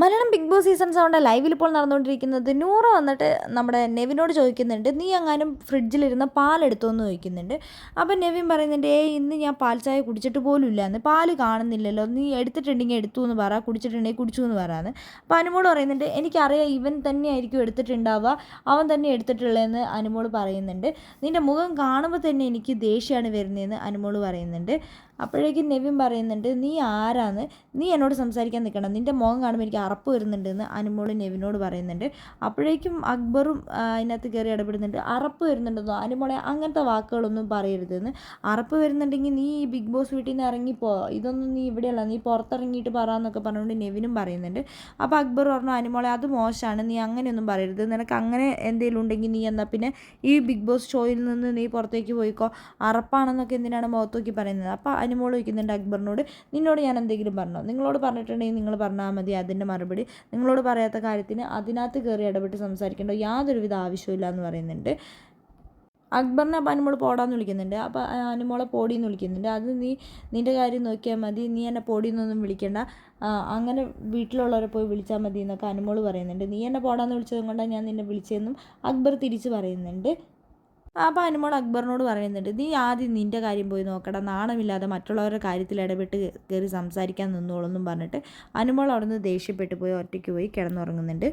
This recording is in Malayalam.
മലയാളം ബിഗ് ബോസ് സീസൺ സെവന്റെ ലൈവിൽ ഇപ്പോൾ നടന്നുകൊണ്ടിരിക്കുന്നത്. നൂറ് വന്നിട്ട് നമ്മുടെ നെവിനോട് ചോദിക്കുന്നുണ്ട് നീ എങ്ങാനും ഫ്രിഡ്ജിലിരുന്ന പാലെടുത്തോ? എന്ന് ചോദിക്കുന്നുണ്ട്. അപ്പം നെവിൻ പറയുന്നുണ്ട് ഏ ഇന്ന് ഞാൻ പാൽ ചായ കുടിച്ചിട്ട് പോലും ഇല്ല എന്ന് പാൽ കാണുന്നില്ലല്ലോ. നീ എടുത്തിട്ടുണ്ടെങ്കിൽ എടുത്തു എന്ന് പറ കുടിച്ചിട്ടുണ്ടെങ്കിൽ കുടിച്ചു എന്ന് പറയാന്ന്. അപ്പോൾ അനുമോട് പറയുന്നുണ്ട് എനിക്കറിയാം ഇവൻ തന്നെയായിരിക്കും എടുത്തിട്ടുണ്ടാവുക. അവൻ തന്നെ എടുത്തിട്ടുള്ളതെന്ന് അനുമോൾ പറയുന്നുണ്ട്. നിന്റെ മുഖം കാണുമ്പോൾ തന്നെ എനിക്ക് ദേഷ്യമാണ് വരുന്നതെന്ന് അനുമോൾ പറയുന്നുണ്ട്. അപ്പോഴേക്കും നെവിൻ പറയുന്നുണ്ട് നീ ആരാന്ന്? നീ എന്നോട് സംസാരിക്കാൻ നിൽക്കണം നിന്റെ മുഖം കാണുമ്പോൾ എനിക്ക് അറപ്പ് വരുന്നുണ്ടെന്ന് അനുമോൾ നെവിനോട് പറയുന്നുണ്ട്. അപ്പോഴേക്കും അക്ബറും അതിനകത്ത് കയറി ഇടപെടുന്നുണ്ട്. അറപ്പ് വരുന്നുണ്ടെന്നോ? അനുമോളെ അങ്ങനത്തെ വാക്കുകളൊന്നും പറയരുതെന്ന്. അറപ്പ് വരുന്നുണ്ടെങ്കിൽ നീ ഈ ബിഗ് ബോസ് വീട്ടിൽ നിന്ന് ഇറങ്ങിപ്പോ. ഇതൊന്നും നീ ഇവിടെയല്ല. നീ പുറത്തിറങ്ങിയിട്ട് പറയാന്നൊക്കെ പറഞ്ഞുകൊണ്ട് നെവിനും പറയുന്നുണ്ട്. അപ്പോൾ അക്ബർ പറഞ്ഞു അനുമോളെ അത് മോശമാണ്. നീ അങ്ങനെയൊന്നും പറയരുത്. നിനക്ക് അങ്ങനെ എന്തെങ്കിലും ഉണ്ടെങ്കിൽ നീ എന്നാൽ പിന്നെ ഈ ബിഗ് ബോസ് ഷോയിൽ നിന്ന് നീ പുറത്തേക്ക് പോയിക്കോ. അറപ്പാണെന്നൊക്കെ എന്തിനാണ് മുഖത്ത് പറയുന്നത്? അപ്പോൾ അനുമോൾ വയ്ക്കുന്നുണ്ട് അക്ബറിനോട് നിന്നോട് ഞാൻ എന്തെങ്കിലും പറഞ്ഞോ? നിങ്ങളോട് പറഞ്ഞിട്ടുണ്ടെങ്കിൽ നിങ്ങൾ പറഞ്ഞാൽ മതി അതിന്റെ മറുപടി. നിങ്ങളോട് പറയാത്ത കാര്യത്തിന് അതിനകത്ത് കയറി ഇടപെട്ട് സംസാരിക്കേണ്ട യാതൊരുവിധ ആവശ്യമില്ല എന്ന് പറയുന്നുണ്ട്. അക്ബറിനെ അപ്പം അനുമോൾ പോടാന്ന് വിളിക്കുന്നുണ്ട്. അപ്പോൾ അനുമോളെ പോടിയെന്ന് വിളിക്കുന്നുണ്ട്. അത് നീ നിന്റെ കാര്യം നോക്കിയാൽ മതി. നീ എന്നെ പോടിയെന്നൊന്നും വിളിക്കണ്ട. അങ്ങനെ വീട്ടിലുള്ളവരെ പോയി വിളിച്ചാൽ മതി എന്നൊക്കെ അനുമോൾ പറയുന്നുണ്ട്. നീ എന്നെ പോടാന്ന് വിളിച്ചത് കൊണ്ടാണ് ഞാൻ നിന്നെ വിളിച്ചതെന്നും അക്ബർ തിരിച്ച് പറയുന്നുണ്ട്. അപ്പോൾ അനുമോൾ അക്ബറിനോട് പറയുന്നുണ്ട് നീ ആദ്യം നിന്റെ കാര്യം പോയി നോക്കടാ. നാണമില്ലാതെ മറ്റുള്ളവരുടെ കാര്യത്തിൽ ഇടപെട്ട് കയറി സംസാരിക്കാൻ നിന്നോളെന്നും പറഞ്ഞിട്ട് അനുമോൾ അവിടെ നിന്ന് ദേഷ്യപ്പെട്ട് പോയി ഒറ്റയ്ക്ക് പോയി കിടന്നുറങ്ങുന്നുണ്ട്.